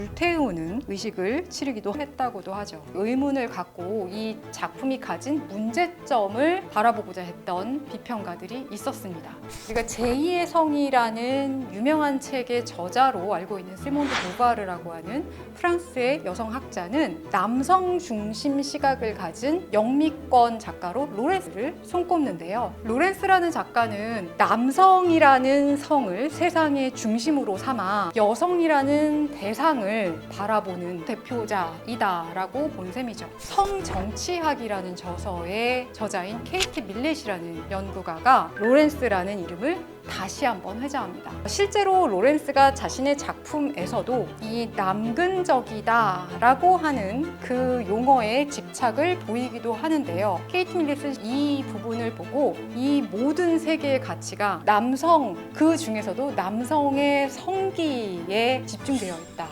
불태우는 의식을 치르기도 했다고도 하죠. 의문을 갖고 이 작품이 가진 문제점을 바라보고자 했던 비평가들이 있었습니다. 우리가 제2의 성이라는 유명한 책의 저자로 알고 있는 시몬드 보바르라고 하는 프랑스의 여성학자는 남성 중심 시각을 가진 영미권 작가로 로렌스를 손꼽는데요. 로렌스라는 작가는 남성이라는 성을 세상의 중심으로 삼아 여성이라는 대상 을 바라보는 대표자이다라고 본 셈이죠. 성정치학이라는 저서의 저자인 케이티 밀렛이라는 연구가가 로렌스라는 이름을 다시 한번 회자합니다. 실제로 로렌스가 자신의 작품에서도 이 남근적이다라고 하는 그 용어에 집착을 보이기도 하는데요. 케이트 밀렛은 이 부분을 보고 이 모든 세계의 가치가 남성 그 중에서도 남성의 성기에 집중되어 있다.